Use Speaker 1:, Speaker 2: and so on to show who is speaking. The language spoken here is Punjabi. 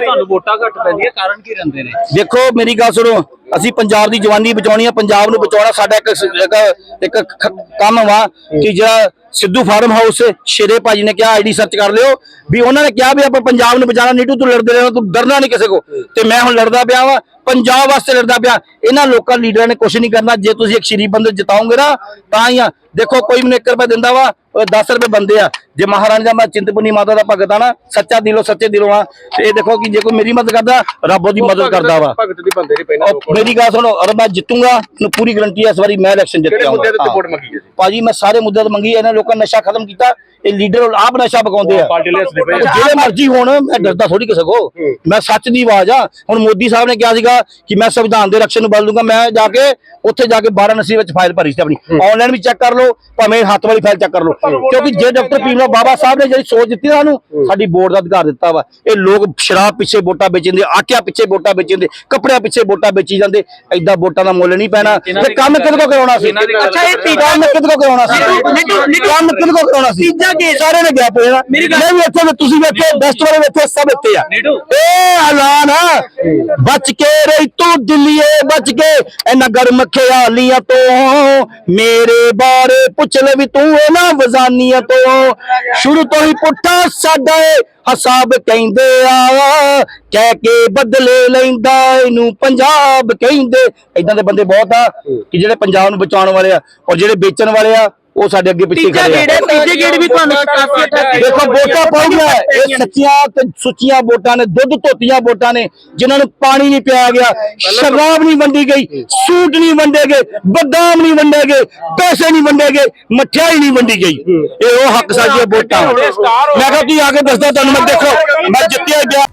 Speaker 1: ਤੁਹਾਨੂੰ ਵੋਟਾਂ ਘੱਟ ਪੈਂਦੀਆਂ ਕਾਰਨ ਕੀ ਰਹਿੰਦੇ ਨੇ?
Speaker 2: ਦੇਖੋ ਮੇਰੀ ਗੱਲ ਸੁਣੋ ਅਸੀਂ ਪੰਜਾਬ ਦੀ ਜਵਾਨੀ ਬਚਾਉਣੀ ਆ ਪੰਜਾਬ ਨੂੰ ਬਚਾਉਣਾ ਸਾਡਾ ਇੱਕ ਇੱਕ- ਇੱਕ ਖ- ਕੰਮ ਵਾ ਕਿ ਜਿਹੜਾ ਸਿੱਧੂ ਫਾਰਮ ਹਾਊਸ ਸ਼ੇਰੇ ਭਾਜੀ ਨੇ ਕਿਹਾ ਆਈਡੀ ਸਰਚ ਕਰ ਲਿਓ ਵੀ ਉਹਨਾਂ ਨੇ ਕਿਹਾ ਵੀ ਆਪਾਂ ਪੰਜਾਬ ਨੂੰ ਬਚਾਉਣਾ ਨੀਟੂ ਤੂੰ ਲੜਦੇ ਰਹਿਣਾ ਤੂੰ ਡਰਨਾ ਨਹੀਂ ਕਿਸੇ ਕੋ। ਤੇ ਮੈਂ ਹੁਣ ਲੜਦਾ ਪਿਆ ਵਾ ਪੰਜਾਬ ਵਾਸਤੇ ਲੜਦਾ ਪਿਆ। ਇਹਨਾਂ ਲੋਕਾਂ ਲੀਡਰਾਂ ਨੇ ਕੁਝ ਨਹੀਂ ਕਰਨਾ। ਜੇ ਤੁਸੀਂ ਇੱਕ ਸ਼ਰੀਫ ਬੰਦੇ ਜਿਤਾਓਗੇ ਨਾ ਤਾਂ ਹੀ ਆ। ਦੇਖੋ ਕੋਈ ਮੈਨੂੰ 1 ਰੁਪਏ ਦਿੰਦਾ ਵਾ ਉਹ 10 ਰੁਪਏ ਬੰਦੇ ਆ। ਜੇ ਮਹਾਰਾਣੀ ਦਾ ਮੈਂ ਚਿੰਤਪੁਰਨੀ ਮਾਤਾ ਦਾ ਭਗਤ ਆ ਨਾ ਸੱਚਾ ਦਿਲੋਂ ਸੱਚੇ ਦਿਲੋਂ ਆ। ਤੇ ਇਹ ਦੇਖੋ ਕਿ ਜੇ ਕੋਈ ਮੇਰੀ ਮਦਦ ਕਰਦਾ ਰੱਬ ਉਹਦੀ ਮਦਦ ਕਰਦਾ ਵਾ।
Speaker 3: ਭਗਤ ਦੀ ਬੰਦੇ ਨਹੀਂ ਪੈਣਾ
Speaker 2: ਉਹ ਮੇਰੀ ਗੱਲ ਸੁਣੋ ਅਰ ਮੈਂ ਜਿੱਤੂਗਾ ਮੈਨੂੰ ਪੂਰੀ ਗਰੰਟੀ ਹੈ ਇਸ ਵਾਰੀ ਮੈਂ ਇਲੈਕਸ਼ਨ ਜਿੱਤ
Speaker 3: ਹੈ
Speaker 2: ਭਾਜੀ ਮੈਂ ਸਾਰੇ ਮੁੱਦੇ ਤੇ ਮੰਗੀ ਇਹਨਾਂ ਲੋਕਾਂ ਨੇ ਨਸ਼ਾ ਖਤਮ ਕੀਤਾ। ਇਹ ਲੀਡਰ ਆਪ ਨਸ਼ਾ ਪਕਾਉਂਦੇ ਆ। ਜਿਹੜੇ ਮਰਜ਼ੀ ਹੋਣ ਮੈਂ ਡਰਦਾ ਥੋੜੀ ਕਿਸੇ ਕੋ। ਮੈਂ ਸੱਚ ਦੀ ਆਵਾਜ਼ ਆ। ਹੁਣ ਮੋਦੀ ਸਾਹਿਬ ਨੇ ਕਿਹਾ ਸੀਗਾ ਕਿ ਮੈਂ ਸੰਵਿਧਾਨ ਦੇ ਰਕਸ਼ਣ ਨੂੰ ਬਦਲ ਦੂੰਗਾ। ਮੈਂ ਜਾ ਕੇ ਉੱਥੇ ਜਾ ਕੇ 12 ਨਸੀ ਵਿੱਚ ਫਾਈਲ ਭਰੀ ਸੀ ਆਪਣੀ। ਆਨਲਾਈਨ ਵੀ ਚੈੱਕ ਕਰ ਲਓ ਭਾਵੇਂ ਹੱਥ ਵਾਲੀ ਫਾਈਲ ਚੈੱਕ ਕਰ ਲਓ। ਕਿਉਂਕਿ ਜੇ ਡਾਕਟਰ ਭੀਮ ਰਾਓ ਬਾਬਾ ਸਾਹਿਬ ਨੇ ਜਿਹੜੀ ਸੋਚ ਦਿੱਤੀ ਨਾ ਸਾਨੂੰ ਸਾਡੀ ਵੋਟ ਦਾ ਅਧਿਕਾਰ ਦਿੱਤਾ ਵਾ। ਇਹ ਲੋਕ ਸ਼ਰਾਬ ਪਿੱਛੇ ਵੋਟਾਂ ਵੇਚਦੇ ਆਟਿਆਂ ਪਿੱਛੇ ਵੋਟਾਂ ਵੇਚਦੇ ਕੱਪੜਿਆਂ ਪਿੱਛੇ ਵੋਟਾਂ ਵੇਚੀ ਜਾਂਦੇ। ਐਦਾਂ ਵੋਟਾਂ ਦਾ ਮੁੱਲ ਨਹੀਂ ਪੈਣਾ। ਤੇ ਕੰਮ ਕਿਹਦੇ ਕੋ ਕਰਾਉਣਾ ਸੀ? ਅੱਛਾ ਇਹ ਕੰਮ ਕਿਹਦੇ ਕੋ ਕਰਾਉਣਾ ਸੀ? ਕੰਮ ਕਿਹਦੇ ਕੋ ਕਰਾਉਣਾ ਸੀ? ਤੀਜਾ ਕੇ ਸਾਰੇ ਨੇ ਗੈਪ ਹੋਣਾ ਮੈਂ ਵੀ ਇੱਥੇ ਤੇ ਤੁਸੀਂ ਵੀ ਇੱਥੇ ਬੈਸਟ ਵਾਲੇ ਵੀ ਇੱਥੇ ਸਭ ਇੱਥੇ ਆ। ਇਹ ਬਚ ਕੇ ਰਹੀ ਤੂੰ ਦਿੱਲੀਏ, ਬਚ ਕੇ ਇਹਨਾਂ ਗਰਮ ਖਿਆਲੀਆਂ ਤੋਂ। ਮੇਰੇ ਬਾਰੇ ਪੁੱਛ ਲੈ ਵੀ ਤੂੰ ਇਹਨਾਂ ਵਜ਼ਾਨੀਆਂ ਤੋਂ। ਸ਼ੁਰੂ ਤੋਂ ਹੀ ਪੁੱਠਾ ਸਾਡਾ ਏ, ਹਸਾਬ ਕਹਿੰਦੇ ਆ। ਕਹਿ ਕੇ ਬਦਲੇ ਲੈਂਦਾ ਇਹਨੂੰ ਪੰਜਾਬ ਕਹਿੰਦੇ। ਇਦਾਂ ਦੇ ਬੰਦੇ ਬਹੁਤ ਆ ਕਿ ਜਿਹੜੇ ਪੰਜਾਬ ਨੂੰ ਬਚਾਉਣ ਵਾਲੇ ਆ, ਔਰ ਜਿਹੜੇ ਵੇਚਣ ਵਾਲੇ ਆ ਉਹ ਸਾਡੇ ਅੱਗੇ ਪਿੱਛੇ
Speaker 4: ਤੀਜਾ
Speaker 2: ਖੜੇ
Speaker 4: ਗੇੜ
Speaker 2: ਆ
Speaker 4: ਹੈ, ਤੀਜੇ ਗੇੜ ਵੀ ਤੁਹਾਨੂੰ ਕਾਫੀ ਅਟੈਕ
Speaker 2: ਦੇਖੋ ਵੋਟਾਂ ਪਾਈਆਂ ਇਹ ਸੱਚੀਆਂ ਤੇ ਸੁੱਚੀਆਂ ਵੋਟਾਂ ਨੇ ਦੁੱਧ ਧੋਤੀਆਂ ਵੋਟਾਂ ਨੇ ਜਿਨ੍ਹਾਂ ਨੂੰ ਪਾਣੀ ਨਹੀਂ ਪਿਆ ਗਿਆ ਸ਼ਰਾਬ ਨਹੀਂ ਵੰਡੀ ਗਈ ਸੂਟ ਨਹੀਂ ਵੰਡੇ ਗਏ ਬਦਾਮ ਨਹੀਂ ਵੰਡੇ ਗਏ ਪੈਸੇ ਨਹੀਂ ਵੰਡੇ ਗਏ ਮਠਿਆਈ ਨਹੀਂ ਵੰਡੀ ਗਈ। ਇਹ ਉਹ ਹੱਕ ਸਾਡੀਆਂ ਵੋਟਾਂ। ਮੈਂ ਕਿਹਾ ਤੁਸੀਂ ਆ ਕੇ ਦੱਸਦਾ ਤੁਹਾਨੂੰ ਮੈਂ ਦੇਖੋ ਮੈਂ ਜਿੱਤਿਆ ਗਿਆ।